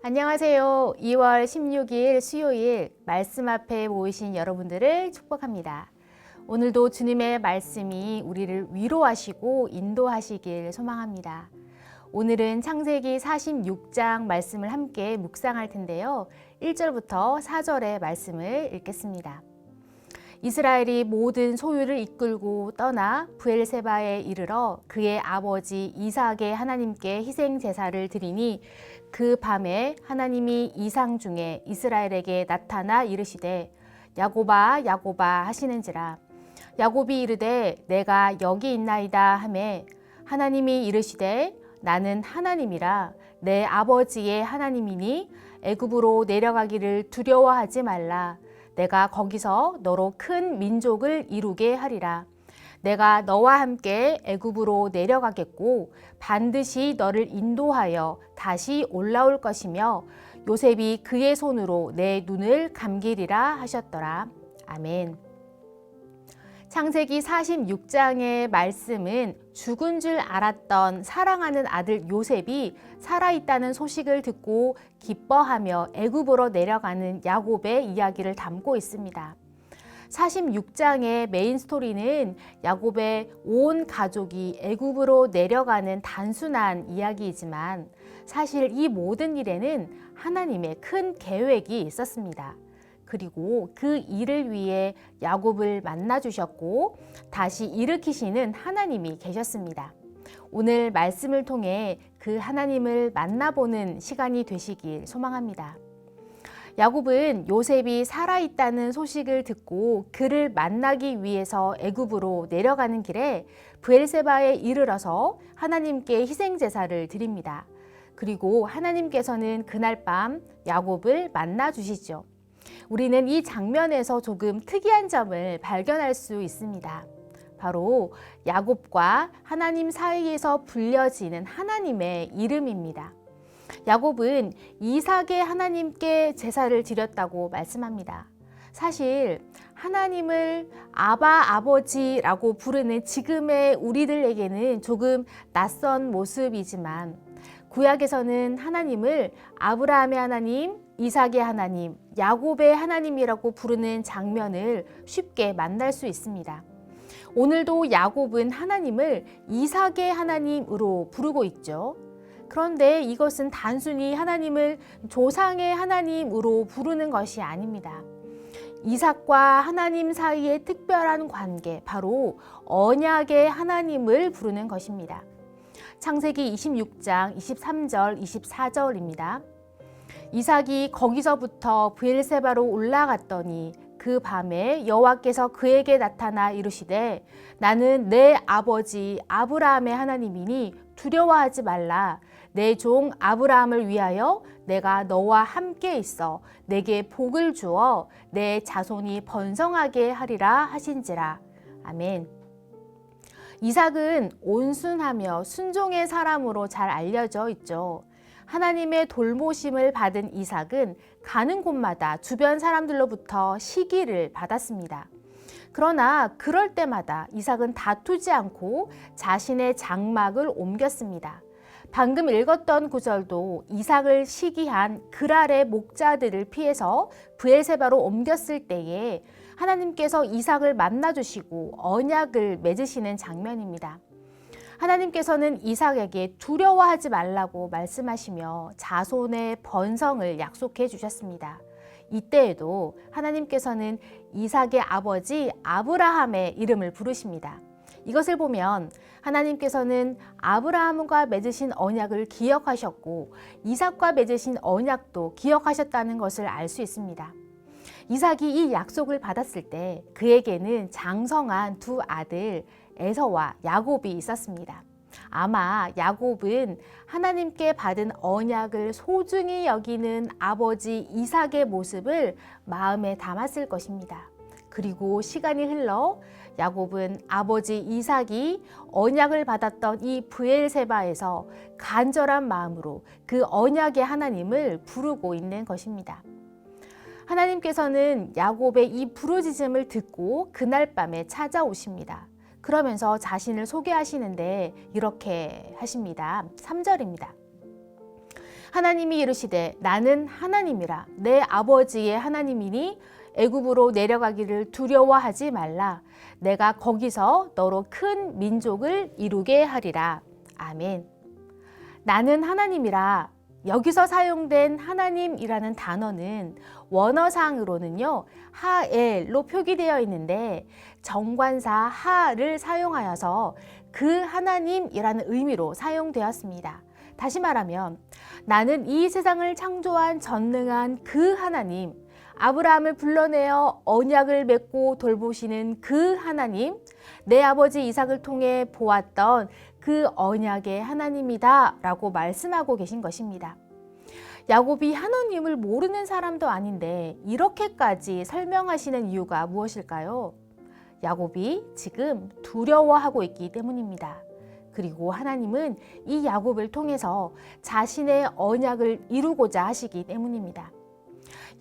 안녕하세요. 2월 16일 수요일 말씀 앞에 모이신 여러분들을 축복합니다. 오늘도 주님의 말씀이 우리를 위로하시고 인도하시길 소망합니다. 오늘은 창세기 46장 말씀을 함께 묵상할 텐데요. 1절부터 4절의 말씀을 읽겠습니다. 이스라엘이 모든 소유를 이끌고 떠나 부엘세바에 이르러 그의 아버지 이삭의 하나님께 희생 제사를 드리니 그 밤에 하나님이 이상 중에 이스라엘에게 나타나 이르시되 야고바 야고바 하시는지라. 야곱이 이르되 내가 여기 있나이다 하매 하나님이 이르시되 나는 하나님이라. 내 아버지의 하나님이니 애굽으로 내려가기를 두려워하지 말라 내가 거기서 너로 큰 민족을 이루게 하리라. 내가 너와 함께 애굽으로 내려가겠고 반드시 너를 인도하여 다시 올라올 것이며 요셉이 그의 손으로 내 눈을 감기리라 하셨더라. 아멘. 창세기 46장의 말씀은 죽은 줄 알았던 사랑하는 아들 요셉이 살아있다는 소식을 듣고 기뻐하며 애굽으로 내려가는 야곱의 이야기를 담고 있습니다. 46장의 메인 스토리는 야곱의 온 가족이 애굽으로 내려가는 단순한 이야기이지만 사실 이 모든 일에는 하나님의 큰 계획이 있었습니다. 그리고 그 일을 위해 야곱을 만나 주셨고 다시 일으키시는 하나님이 계셨습니다. 오늘 말씀을 통해 그 하나님을 만나보는 시간이 되시길 소망합니다. 야곱은 요셉이 살아있다는 소식을 듣고 그를 만나기 위해서 애굽으로 내려가는 길에 브엘세바에 이르러서 하나님께 희생 제사를 드립니다. 그리고 하나님께서는 그날 밤 야곱을 만나 주시죠. 우리는 이 장면에서 조금 특이한 점을 발견할 수 있습니다. 바로 야곱과 하나님 사이에서 불려지는 하나님의 이름입니다. 야곱은 이삭의 하나님께 제사를 드렸다고 말씀합니다. 사실 하나님을 아바 아버지라고 부르는 지금의 우리들에게는 조금 낯선 모습이지만 구약에서는 하나님을 아브라함의 하나님, 이삭의 하나님, 야곱의 하나님이라고 부르는 장면을 쉽게 만날 수 있습니다. 오늘도 야곱은 하나님을 이삭의 하나님으로 부르고 있죠. 그런데 이것은 단순히 하나님을 조상의 하나님으로 부르는 것이 아닙니다. 이삭과 하나님 사이의 특별한 관계, 바로 언약의 하나님을 부르는 것입니다. 창세기 26장 23절, 24절입니다. 이삭이 거기서부터 브엘세바로 올라갔더니 그 밤에 여호와께서 그에게 나타나 이르시되 나는 내 아버지 아브라함의 하나님이니 두려워하지 말라 내 종 아브라함을 위하여 내가 너와 함께 있어 내게 복을 주어 내 자손이 번성하게 하리라 하신지라 아멘. 이삭은 온순하며 순종의 사람으로 잘 알려져 있죠. 하나님의 돌보심을 받은 이삭은 가는 곳마다 주변 사람들로부터 시기를 받았습니다. 그러나 그럴 때마다 이삭은 다투지 않고 자신의 장막을 옮겼습니다. 방금 읽었던 구절도 이삭을 시기한 그랄의 목자들을 피해서 브엘세바로 옮겼을 때에 하나님께서 이삭을 만나 주시고 언약을 맺으시는 장면입니다. 하나님께서는 이삭에게 두려워하지 말라고 말씀하시며 자손의 번성을 약속해 주셨습니다. 이때에도 하나님께서는 이삭의 아버지 아브라함의 이름을 부르십니다. 이것을 보면 하나님께서는 아브라함과 맺으신 언약을 기억하셨고 이삭과 맺으신 언약도 기억하셨다는 것을 알 수 있습니다. 이삭이 이 약속을 받았을 때 그에게는 장성한 두 아들 에서와 야곱이 있었습니다. 아마 야곱은 하나님께 받은 언약을 소중히 여기는 아버지 이삭의 모습을 마음에 담았을 것입니다. 그리고 시간이 흘러 야곱은 아버지 이삭이 언약을 받았던 이 브엘세바에서 간절한 마음으로 그 언약의 하나님을 부르고 있는 것입니다. 하나님께서는 야곱의 이 부르짖음을 듣고 그날 밤에 찾아오십니다. 그러면서 자신을 소개하시는데 이렇게 하십니다. 3절입니다. 하나님이 이르시되 나는 하나님이라. 내 아버지의 하나님이니 애굽으로 내려가기를 두려워하지 말라. 내가 거기서 너로 큰 민족을 이루게 하리라. 아멘. 나는 하나님이라 여기서 사용된 하나님이라는 단어는 원어상으로는요 하엘로 표기되어 있는데 정관사 하를 사용하여서 그 하나님이라는 의미로 사용되었습니다. 다시 말하면 나는 이 세상을 창조한 전능한 그 하나님, 아브라함을 불러내어 언약을 맺고 돌보시는 그 하나님, 내 아버지 이삭을 통해 보았던 그 언약의 하나님이다 라고 말씀하고 계신 것입니다. 야곱이 하나님을 모르는 사람도 아닌데 이렇게까지 설명하시는 이유가 무엇일까요? 야곱이 지금 두려워하고 있기 때문입니다. 그리고 하나님은 이 야곱을 통해서 자신의 언약을 이루고자 하시기 때문입니다.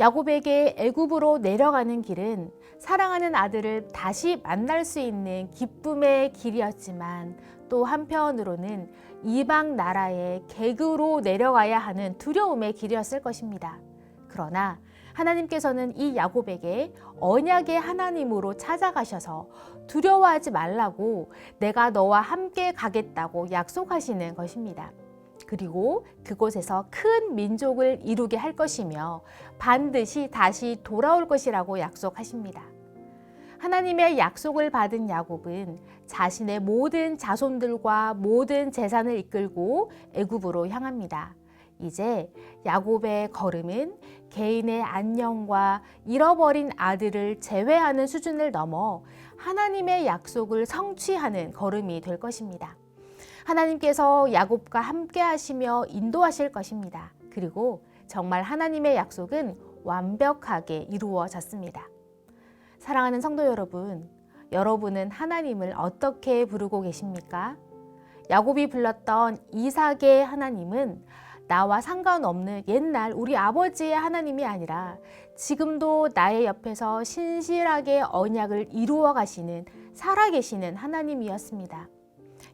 야곱에게 애굽으로 내려가는 길은 사랑하는 아들을 다시 만날 수 있는 기쁨의 길이었지만 또 한편으로는 이방 나라의 객으로 내려가야 하는 두려움의 길이었을 것입니다. 그러나 하나님께서는 이 야곱에게 언약의 하나님으로 찾아가셔서 두려워하지 말라고 내가 너와 함께 가겠다고 약속하시는 것입니다. 그리고 그곳에서 큰 민족을 이루게 할 것이며 반드시 다시 돌아올 것이라고 약속하십니다. 하나님의 약속을 받은 야곱은 자신의 모든 자손들과 모든 재산을 이끌고 애굽으로 향합니다. 이제 야곱의 걸음은 개인의 안녕과 잃어버린 아들을 제외하는 수준을 넘어 하나님의 약속을 성취하는 걸음이 될 것입니다. 하나님께서 야곱과 함께 하시며 인도하실 것입니다. 그리고 정말 하나님의 약속은 완벽하게 이루어졌습니다. 사랑하는 성도 여러분, 여러분은 하나님을 어떻게 부르고 계십니까? 야곱이 불렀던 이삭의 하나님은 나와 상관없는 옛날 우리 아버지의 하나님이 아니라 지금도 나의 옆에서 신실하게 언약을 이루어 가시는 살아계시는 하나님이었습니다.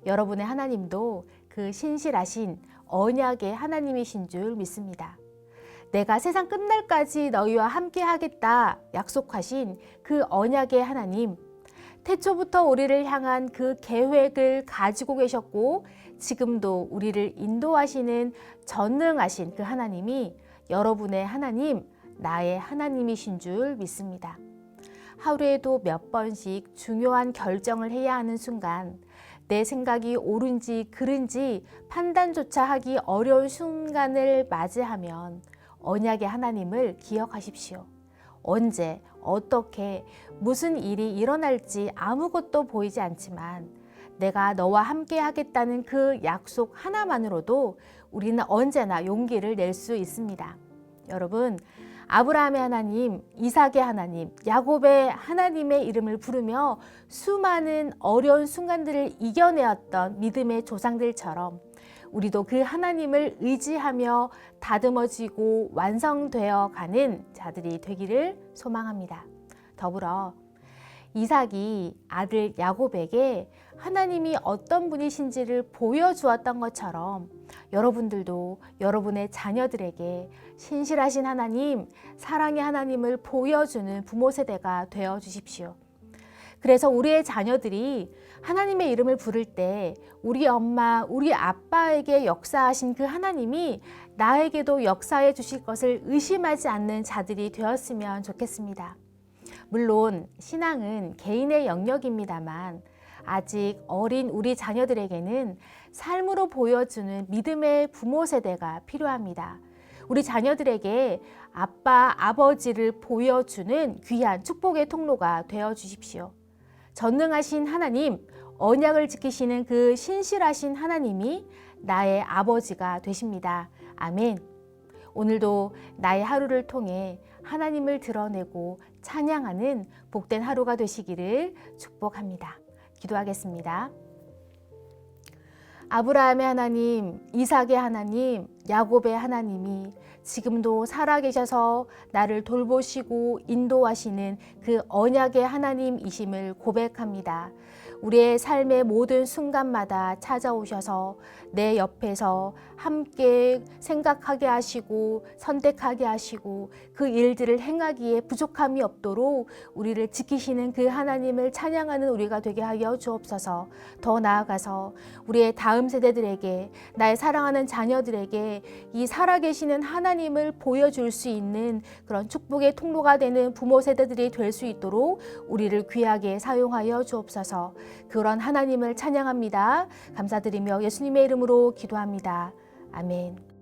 여러분의 하나님도 그 신실하신 언약의 하나님이신 줄 믿습니다. 내가 세상 끝날까지 너희와 함께 하겠다 약속하신 그 언약의 하나님, 태초부터 우리를 향한 그 계획을 가지고 계셨고 지금도 우리를 인도하시는 전능하신 그 하나님이 여러분의 하나님, 나의 하나님이신 줄 믿습니다. 하루에도 몇 번씩 중요한 결정을 해야 하는 순간 내 생각이 옳은지 그른지 판단조차 하기 어려운 순간을 맞이하면 언약의 하나님을 기억하십시오. 언제, 어떻게, 무슨 일이 일어날지 아무것도 보이지 않지만 내가 너와 함께 하겠다는 그 약속 하나만으로도 우리는 언제나 용기를 낼 수 있습니다. 여러분, 아브라함의 하나님, 이삭의 하나님, 야곱의 하나님의 이름을 부르며 수많은 어려운 순간들을 이겨내었던 믿음의 조상들처럼 우리도 그 하나님을 의지하며 다듬어지고 완성되어 가는 자들이 되기를 소망합니다. 더불어 이삭이 아들 야곱에게 하나님이 어떤 분이신지를 보여주었던 것처럼 여러분들도 여러분의 자녀들에게 신실하신 하나님, 사랑의 하나님을 보여주는 부모 세대가 되어 주십시오. 그래서 우리의 자녀들이 하나님의 이름을 부를 때 우리 엄마, 우리 아빠에게 역사하신 그 하나님이 나에게도 역사해 주실 것을 의심하지 않는 자들이 되었으면 좋겠습니다. 물론 신앙은 개인의 영역입니다만 아직 어린 우리 자녀들에게는 삶으로 보여주는 믿음의 부모 세대가 필요합니다. 우리 자녀들에게 아빠, 아버지를 보여주는 귀한 축복의 통로가 되어 주십시오. 전능하신 하나님, 언약을 지키시는 그 신실하신 하나님이 나의 아버지가 되십니다. 아멘. 오늘도 나의 하루를 통해 하나님을 드러내고 찬양하는 복된 하루가 되시기를 축복합니다. 기도하겠습니다. 아브라함의 하나님, 이삭의 하나님, 야곱의 하나님이 지금도 살아계셔서 나를 돌보시고 인도하시는 그 언약의 하나님이심을 고백합니다. 우리의 삶의 모든 순간마다 찾아오셔서 내 옆에서 함께 생각하게 하시고 선택하게 하시고 그 일들을 행하기에 부족함이 없도록 우리를 지키시는 그 하나님을 찬양하는 우리가 되게 하여 주옵소서. 더 나아가서 우리의 다음 세대들에게 나의 사랑하는 자녀들에게 이 살아계시는 하나님을 보여줄 수 있는 그런 축복의 통로가 되는 부모 세대들이 될 수 있도록 우리를 귀하게 사용하여 주옵소서. 그런 하나님을 찬양합니다. 감사드리며 예수님의 이름으로 기도합니다. 아멘.